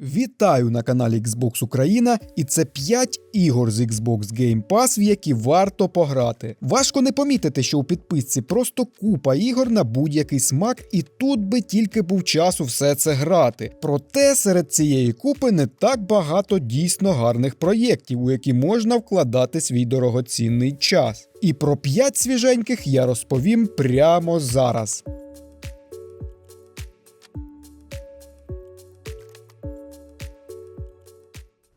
Вітаю на каналі Xbox Україна, і це 5 ігор з Xbox Game Pass, в які варто пограти. Важко не помітити, що у підписці просто купа ігор на будь-який смак, і тут би тільки був час у все це грати. Проте серед цієї купи не так багато дійсно гарних проєктів, у які можна вкладати свій дорогоцінний час. І про 5 свіженьких я розповім прямо зараз.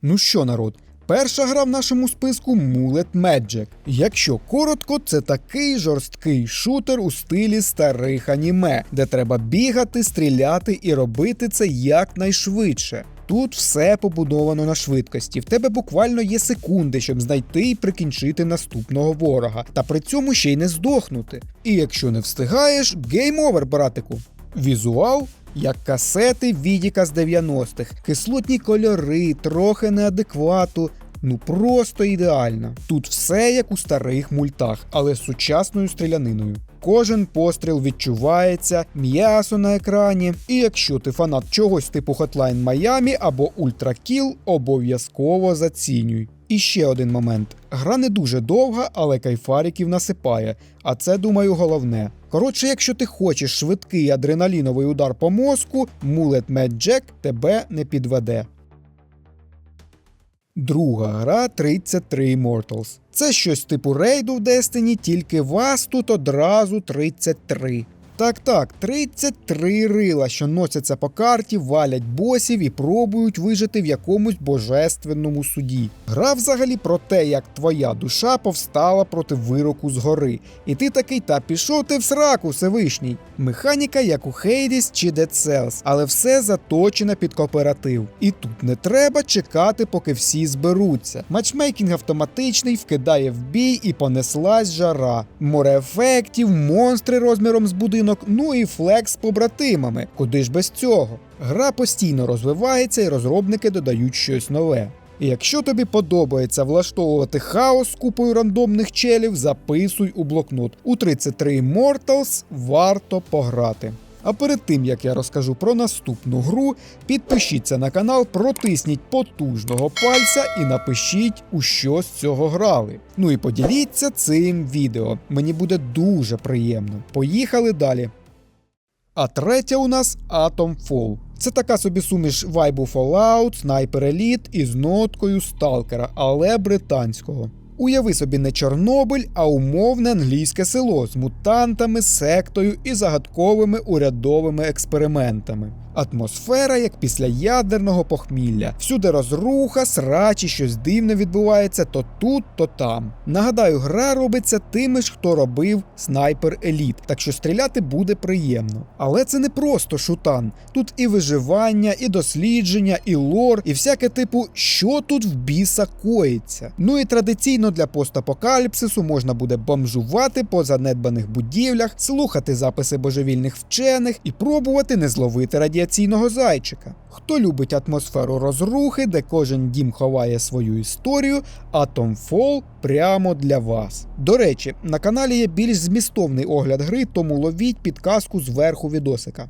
Ну що, народ, перша гра в нашому списку Mullet Magic. Якщо коротко, це такий жорсткий шутер у стилі старих аніме, де треба бігати, стріляти і робити це якнайшвидше. Тут все побудовано на швидкості. В тебе буквально є секунди, щоб знайти і прикінчити наступного ворога, та при цьому ще й не здохнути. І якщо не встигаєш, гейм овер, братику. Візуал як касети Відіка з 90-х, кислотні кольори, трохи неадеквату. Ну просто ідеально. Тут все як у старих мультах, але з сучасною стріляниною. Кожен постріл відчувається, м'ясо на екрані. І якщо ти фанат чогось типу Hotline Miami або Ultra Kill, обов'язково зацінюй. І ще один момент: гра не дуже довга, але кайфариків насипає. А це, думаю, головне. Коротше, якщо ти хочеш швидкий адреналіновий удар по мозку, Mullet Mad тебе не підведе. Друга гра 33 Immortals. Це щось типу рейду в Destiny, тільки вас тут одразу 33. Так, так, 33 рила, що носяться по карті, валять босів і пробують вижити в якомусь божественному суді. Гра взагалі про те, як твоя душа повстала проти вироку згори. І ти такий, та пішов ти в сраку, Всевишній. Механіка, як у Hades чи Dead Cells, але все заточено під кооператив. І тут не треба чекати, поки всі зберуться. Матчмейкінг автоматичний, вкидає в бій і понеслась жара. Море ефектів, монстри розміром з будинок, ну і флекс з побратимами. Куди ж без цього? Гра постійно розвивається і розробники додають щось нове. І якщо тобі подобається влаштовувати хаос купою рандомних челів, записуй у блокнот. У 33 Immortals варто пограти. А перед тим як я розкажу про наступну гру, підпишіться на канал, протисніть потужного пальця і напишіть, у що з цього грали. Ну і поділіться цим відео. Мені буде дуже приємно. Поїхали далі. А третя у нас Atom Fall. Це така собі суміш вайбу Fallout, Sniper Elite із ноткою сталкера, але британського. Уяви собі не Чорнобиль, а умовне англійське село з мутантами, сектою і загадковими урядовими експериментами. Атмосфера, як після ядерного похмілля. Всюди розруха, срачі, щось дивне відбувається то тут, то там. Нагадаю, гра робиться тими ж, хто робив снайпер Еліт, так що стріляти буде приємно. Але це не просто шутан. Тут і виживання, і дослідження, і лор, і всяке типу, що тут в біса коїться. Ну і традиційно для постапокаліпсису можна буде бомжувати по занедбаних будівлях, слухати записи божевільних вчених і пробувати не зловити радіаційного зайчика. Хто любить атмосферу розрухи, де кожен дім ховає свою історію, Atomfall прямо для вас. До речі, на каналі є більш змістовний огляд гри, тому ловіть підказку зверху відосика.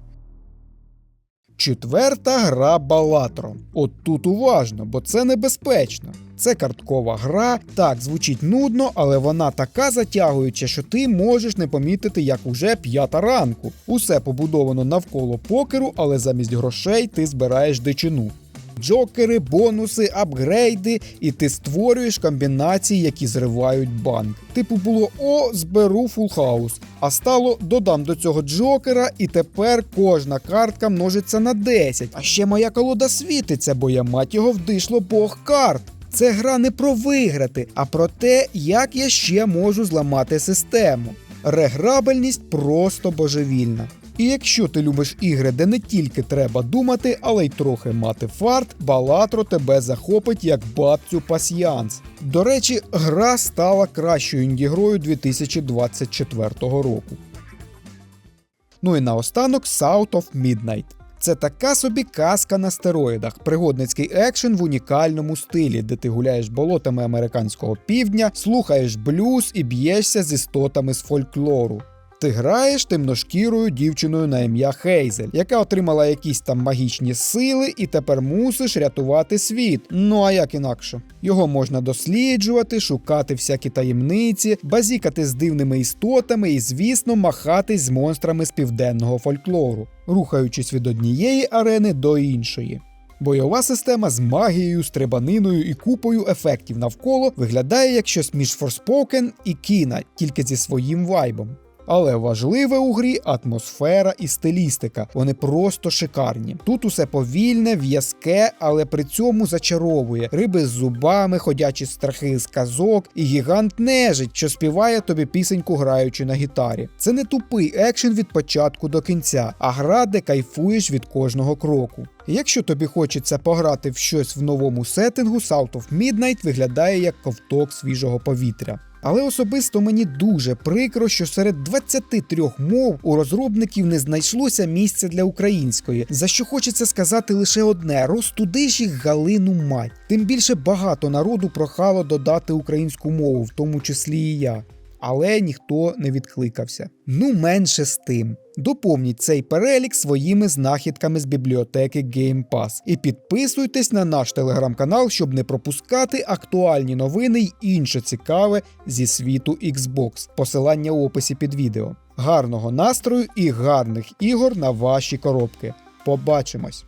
Четверта гра Балатро. От тут уважно, бо це небезпечно. Це карткова гра. Так, звучить нудно, але вона така затягуюча, що ти можеш не помітити, як уже п'ята ранку. Усе побудовано навколо покеру, але замість грошей ти збираєш дичину. Джокери, бонуси, апгрейди, і ти створюєш комбінації, які зривають банк. Типу було о, зберу фулхаус, а стало додам до цього джокера, і тепер кожна картка множиться на 10. А ще моя колода світиться, бо я мать його вдишло бог карт. Це гра не про виграти, а про те, як я ще можу зламати систему. Реграбельність просто божевільна. І якщо ти любиш ігри, де не тільки треба думати, але й трохи мати фарт, Балатро тебе захопить як бабцю пасьянс. До речі, гра стала кращою інді-грою 2024 року. Ну і наостанок South of Midnight. Це така собі казка на стероїдах, пригодницький екшен в унікальному стилі, де ти гуляєш болотами американського півдня, слухаєш блюз і б'єшся з істотами з фольклору. Ти граєш темношкірою дівчиною на ім'я Хейзель, яка отримала якісь там магічні сили, і тепер мусиш рятувати світ. Ну а як інакше? Його можна досліджувати, шукати всякі таємниці, базікати з дивними істотами і, звісно, махатись з монстрами з південного фольклору, рухаючись від однієї арени до іншої. Бойова система з магією, стрибаниною і купою ефектів навколо виглядає як щось між Forspoken і Кіна, тільки зі своїм вайбом. Але важливе у грі атмосфера і стилістика. Вони просто шикарні. Тут усе повільне, в'язке, але при цьому зачаровує риби з зубами, ходячі страхи з казок, і гігант нежить, що співає тобі пісеньку, граючи на гітарі. Це не тупий екшен від початку до кінця, а гра, де кайфуєш від кожного кроку. Якщо тобі хочеться пограти в щось в новому сеттингу, South of Midnight виглядає як ковток свіжого повітря. Але особисто мені дуже прикро, що серед 23 мов у розробників не знайшлося місця для української, за що хочеться сказати лише одне: ростудиш їх Галину мать. Тим більше багато народу прохало додати українську мову, в тому числі і я. Але ніхто не відкликався. Ну, менше з тим. Доповніть цей перелік своїми знахідками з бібліотеки Game Pass і підписуйтесь на наш телеграм-канал, щоб не пропускати актуальні новини й інше цікаве зі світу Xbox. Посилання у описі під відео. Гарного настрою і гарних ігор на ваші коробки. Побачимось!